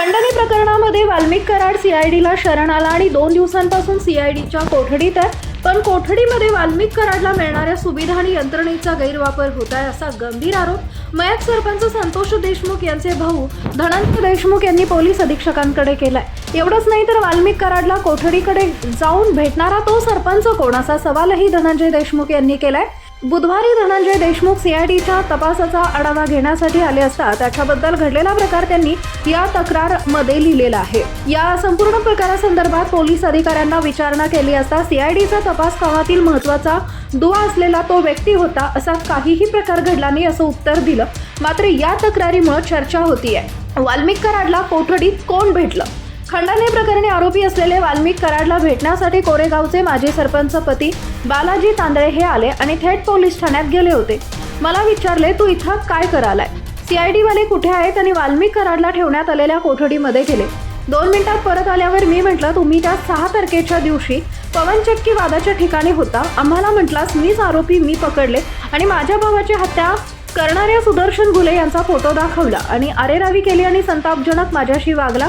खंडणी प्रकरणामध्ये वाल्मिक कराड सीआयडीला शरण आला आणि दोन दिवसांपासून सीआयडीच्या कोठडीत आहे. पण कोठडीमध्ये वाल्मिक कराडला मिळणाऱ्या सुविधा आणि यंत्रणेचा गैरवापर होत आहे असा गंभीर आरोप मयत सरपंच संतोष देशमुख यांचे भाऊ धनंजय देशमुख यांनी पोलीस अधीक्षकांकडे केलाय. एवढंच नाही तर वाल्मिक कराडला कोठडीकडे जाऊन भेटणारा तो सरपंच कोण? असा सवालही धनंजय देशमुख यांनी केलाय. बुधवारी धनंजय देशमुख सीआयडीच्या तपासाचा आढावा घेण्यासाठी आले असता त्याच्याबद्दल घडलेला प्रकार त्यांनी या तक्रारमध्ये लिहिलेला आहे. या संपूर्ण प्रकारासंदर्भात पोलीस अधिकाऱ्यांना विचारणा केली असता सीआयडीचा तपास कामातील महत्त्वाचा दुवा असलेला तो व्यक्ती होता असा काहीही प्रकार घडला नाही असं उत्तर दिलं. मात्र या तक्रारीमुळे चर्चा होतीये. वाल्मिक कराडला कोठडीत कोण भेटलं? खंडाने प्रकरणी आरोपी असलेले वाल्मिक कराडला भेटण्यासाठी कोरेगावचे माजी सरपंच पती बालाजी तांदळे हे आले आणि थेट पोलीस ठाण्यात गेले होते. मला विचारले तू इथं काय करालाय सीआयडी वाले कुठे आहेत आणि वाल्मिक कराडला ठेवण्यात आलेल्या कोठडीमध्ये गेले? दोन मिनिटात परत आल्यावर मी म्हटलं तुम्ही त्या सहा तारखेच्या दिवशी पवनचक्की वादाच्या ठिकाणी होता. आम्हाला म्हटलास मीच आरोपी मी पकडले आणि माझ्या भावाची हत्या करणाऱ्या सुदर्शन घुले यांचा फोटो दाखवला आणि अरेरावी केली आणि संतापजनक माझ्याशी वागला.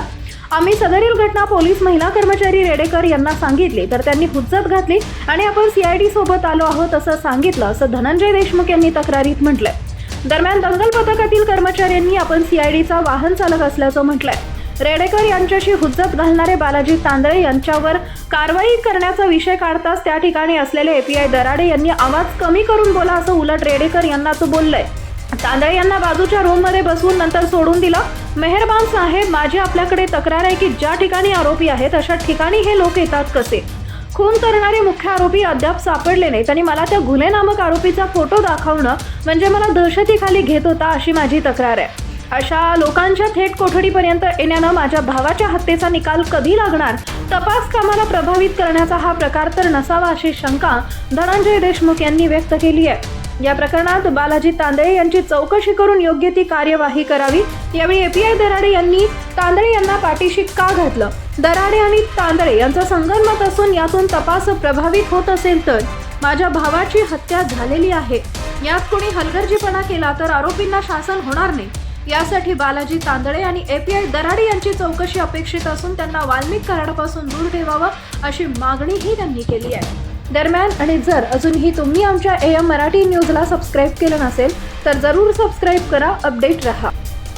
आम्ही सदरील घटना पोलीस महिला कर्मचारी रेडेकर यांना सांगितली. तर त्यांनी हुज्जत घातली आणि आपण सीआयडी सोबत आलो आहोत असं सांगितलं असं धनंजय देशमुख यांनी तक्रारीत म्हटलंय. दरम्यान दंगल पथकातील कर्मचाऱ्यांनी आपण सीआयडीचा वाहन चालक असल्याचं म्हटलंय. रेडेकर यांच्याशी हुज्जत घालणारे बालाजी तांदळे यांच्यावर कारवाई करण्याचा विषय काढताच त्या ठिकाणी असलेले एपीआय दराडे यांनी आवाज कमी करून बोला असं उलट रेडेकर यांना तो बोललंय. तांदळे यांना बाजूच्या रूममध्ये बसवून नंतर सोडून दिलं. मेहरबान साहेब माझी आपल्याकडे तक्रार आहे की ज्या ठिकाणी आरोपी आहेत अशा ठिकाणी हे लोक येतात कसे? खून करणारे मुख्य आरोपी अद्याप सापडले नाहीत आणि मला त्या गुन्हे नामक आरोपीचा फोटो दाखवणं म्हणजे मला दहशतीखाली घेत होता अशी माझी तक्रार आहे. अशा लोकांच्या थेट कोठडीपर्यंत येण्यानं माझ्या भावाच्या हत्येचा निकाल कधी लागणार? तपास कामाला प्रभावित करण्याचा हा प्रकार तर नसावा अशी शंका धनंजय देशमुख यांनी व्यक्त केली आहे. या प्रकरणात बालाजी तांदळे यांची चौकशी करून योग्य ती कार्यवाही करावी. यावेळी एपीआय दराडे यांनी तांदळे यांना पाठीशी का घातलं? दराडे आणि तांदळे यांचा संगनमत असून यातून तपास प्रभावित होत असेल तर? माझ्या भावाची हत्या झालेली आहे. यात कोणी हलगर्जीपणा केला तर आरोपींना शासन होणार नाही. यासाठी बालाजी तांदळे आणि एपीआय दराडे यांची चौकशी अपेक्षित असून त्यांना वाल्मिक कराडापासून दूर ठेवावं अशी मागणीही त्यांनी केली आहे. दरम्यान आणि जर अजूनही तुम्ही आमच्या ए एम मराठी न्यूजला सबस्क्राईब केलं नसेल तर जरूर सबस्क्राईब करा अपडेट रहा.